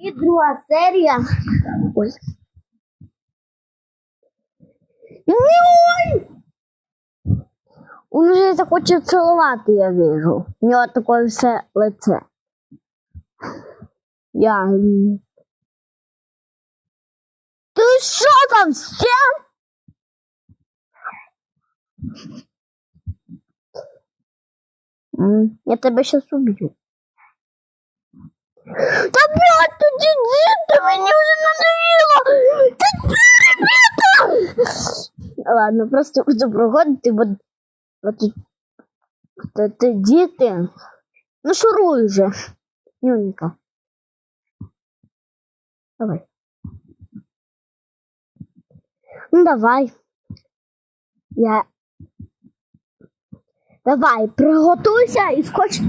І друга серія. Ой. Ой! Он уже захоче целовати, я вижу. У нього таке все лице. Я. Ти що там все? Я тебе сейчас убью. Та блядь, діти, мені вже надоїло! Ладно, просто буду проходити, бо ти діти. Ну шуруй вже. Нюнька. Давай. Ну давай. Я. Давай, приготуйся і скоч.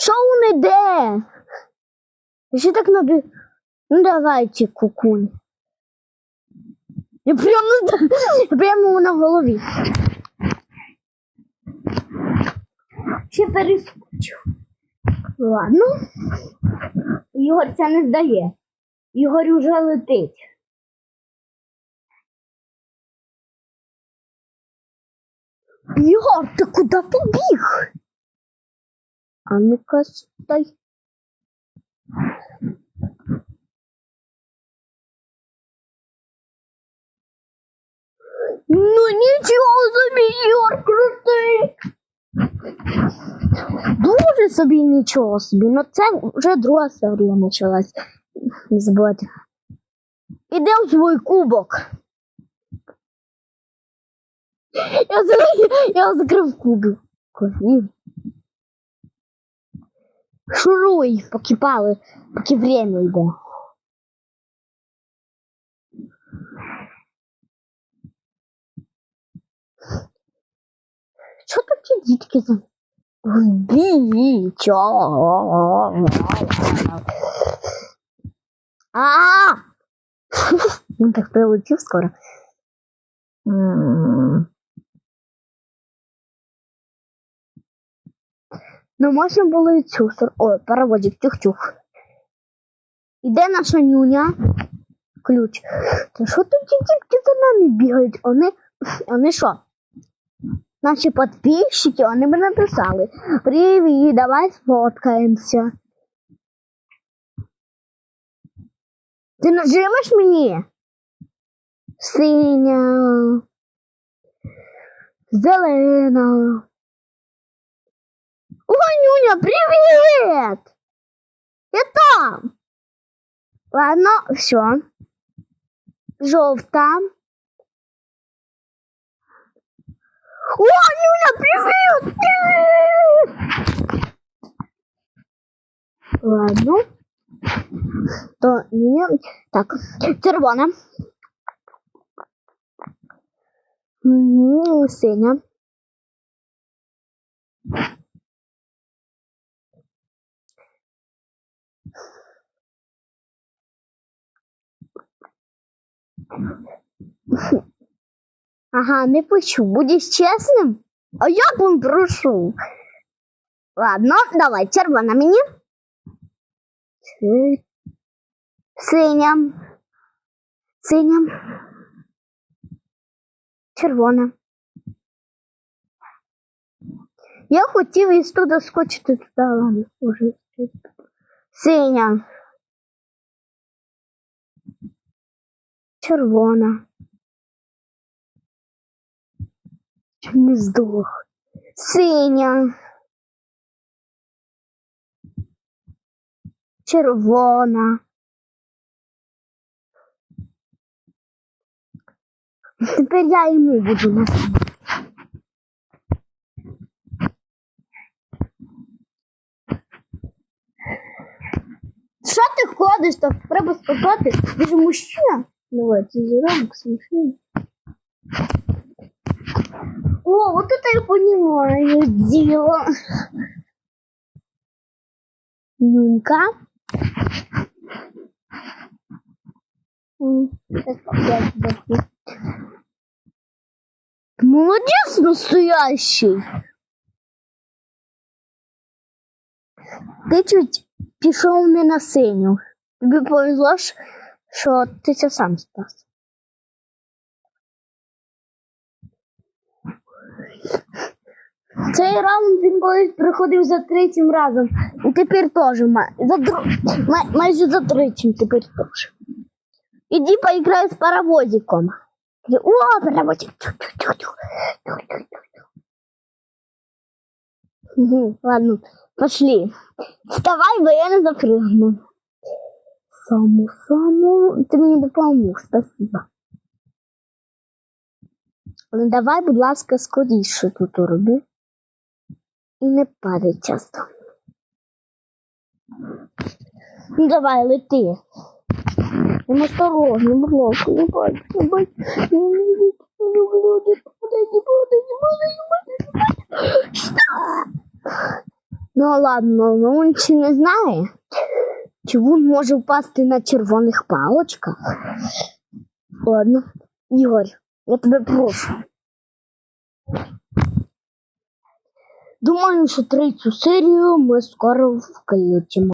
Що він іде? Ще так наби. Ну давайте, кукунь. Я прямо, прямо на голові. Ще перескочу. Ладно. Ігор це не здає. Ігор уже летить. Ігор, ти куди побіг? А ну-ка стой. Ну нічого собі, Ігор, крутий. Дуже собі нічого собі. Ну це вже друга серія почалась. Не забувайте. Іде в свій кубок. Я закрив кубок. Шуруй, поки пали, поки время йде. Що тут ті дітки за Вбічо. А! Він так прилетів скоро. М. Ну, можна було і цю. Ой, паровозик, тюх-тюх. Іде наша нюня. Ключ. Та що тут ті дітки за нами бігають? Вони, вони що? Наші підписчики, вони б написали. Привіт, давай сфоткаємося. Ти нажимеш мені? Синя. Зелена. Нюня, привет! Я там. Ладно, все. Жовта. О, Нюня, привет! Привет! Ладно. То Нюня. Так, червона. Угу, Ага, не почув. Будеш чесним? А я б прошу. Ладно, давай, червона мені. Синя. Синя. Червона. Я хотів із туди скочити туди, ладно, уже. Синя. Червона. Чуть не здох. Синя. Червона. Тепер я йому буду носити. Що ти ходиш? Так треба спитати. Ти ж мужчина? Давай, це зранку смішно. О, вот это я понимаю дело. Ну-ка. М, сейчас опять вдохну. Молодець настоящий. Ти чуть пішов не на синю. Тобі повезло, що ти це сам спас. Цей раунд він колись приходив за третім разом. І тепер теж май- за дру... май- майже за третім тепер теж. Іди поіграй з паровозиком. О, паровозик. Мгм, Ладно, пошли. Вставай, бо я не запрыгну. Саму, саму, ти мені допомог, спасибо. Ну, давай, будь ласка, скоріше тут роби. І не падай часто. Ну, давай, лети. Ну, осторожно, будь ласка, не падай, не падай. Не, не, не, не, не, не падай, не падай, не падай, не падай, не падай. Ну ладно, ну він чи не знає, чи він може впасти на червоних палочках. Ладно, Ігор, я тебе прошу. Думаю, що третю серію ми скоро включимо.